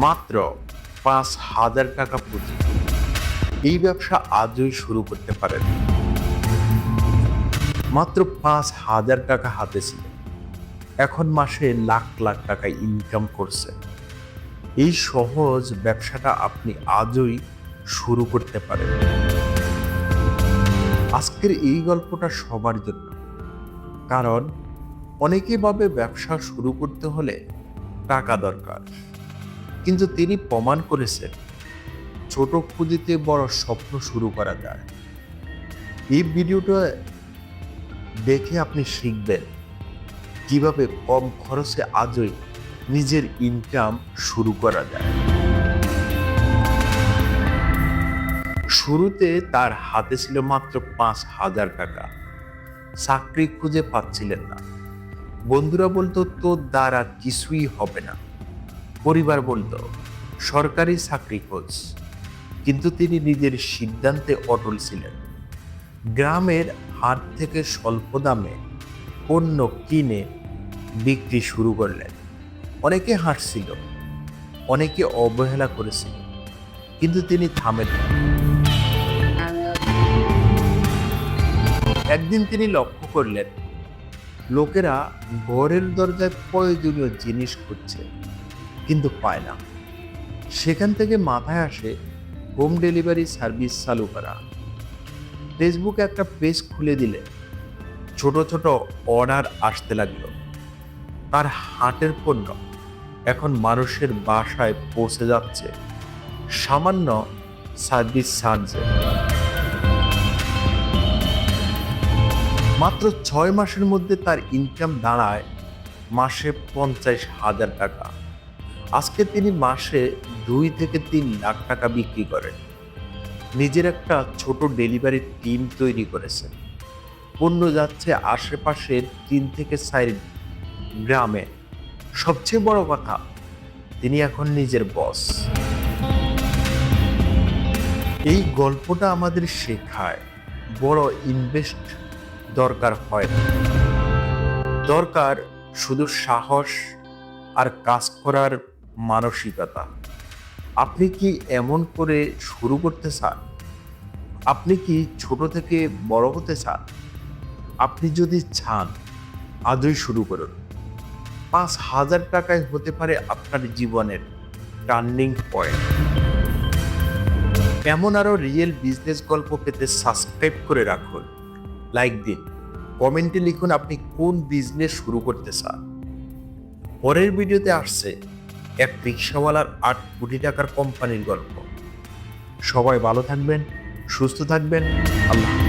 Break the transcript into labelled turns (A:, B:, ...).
A: মাত্র পাঁচ হাজার টাকা পুঁজি। এই ব্যবসা আজই শুরু করতে পারেন। মাত্র পাঁচ হাজার টাকা হাতে ছিল। এখন মাসে লাখ লাখ টাকা ইনকাম করছে। এই সহজ ব্যবসাটা আপনি আজই শুরু করতে পারেন। আজকের এই গল্পটা সবার জন্য। কারণ অনেকে ভাবে ব্যবসা শুরু করতে হলে টাকা দরকার। কিন্তু তিনি প্রমাণ করেছেন, ছোট পুঁজিতে বড় স্বপ্ন শুরু করা যায়। এই ভিডিওটা দেখে আপনি শিখবেন কীভাবে কম খরচে আজই নিজের ইনকাম শুরু করা যায়। শুরুতে তার হাতে ছিল মাত্র পাঁচ হাজার টাকা। চাকরি খুঁজে পাচ্ছিলেন না। বন্ধুরা বলতো, তোর দ্বারা কিছুই হবে না। পরিবার বলতো সরকারি চাকরি খোঁজ। কিন্তু তিনি নিজের সিদ্ধান্তে অটল ছিলেন। গ্রামের হাট থেকে স্বল্প দামে পণ্য কিনে বিক্রি শুরু করলেন। অনেকে হাঁটছিল, অনেকে অবহেলা করেছিল, কিন্তু তিনি থামেন একদিন তিনি লক্ষ্য করলেন, লোকেরা ঘরের দরজায় প্রয়োজনীয় জিনিস খুঁজছে। কিন্তু পায় না। সেখান থেকে মাথায় আসে হোম ডেলিভারি সার্ভিস চালু করা। ফেসবুকে একটা পেজ খুলে দিলে ছোট ছোট অর্ডার আসতে লাগল। তার হাটের পণ্য এখন মানুষের বাসায় পৌঁছে যাচ্ছে। সামান্য সার্ভিস চার্জে। মাত্র ছয় মাসের মধ্যে তার ইনকাম দাঁড়ায় মাসে পঞ্চাশ হাজার টাকা। আজকে তিনি মাসে দুই থেকে তিন লাখ টাকা বিক্রি করেন। নিজের একটা ছোট ডেলিভারি টিম তৈরি করেছেন। পণ্য যাচ্ছে আশেপাশের তিন থেকে চার গ্রামে। সবচেয়ে বড় কথা, তিনি এখন নিজের বস। এই গল্পটা আমাদের শেখায় বড় ইনভেস্ট দরকার হয় দরকার শুধু সাহস আর কাজ করার মানসিকতা। আপনি কি এমন করে শুরু করতে চান? আপনি কি ছোট থেকে বড় হতে চান? আপনি যদি চান, আজই শুরু করুন। পাঁচ হাজার টাকায় হতে পারে আপনার জীবনের টার্নিং পয়েন্ট। এমন আরও রিয়েল বিজনেস গল্প পেতে সাবস্ক্রাইব করে রাখুন। লাইক দিন। কমেন্টে লিখুন আপনি কোন বিজনেস শুরু করতে চান। পরের ভিডিওতে আসছে এক রিক্সাওয়ালার আট কোটি টাকার কোম্পানির গল্প সবাই ভালো থাকবেন সুস্থ থাকবেন আল্লাহ।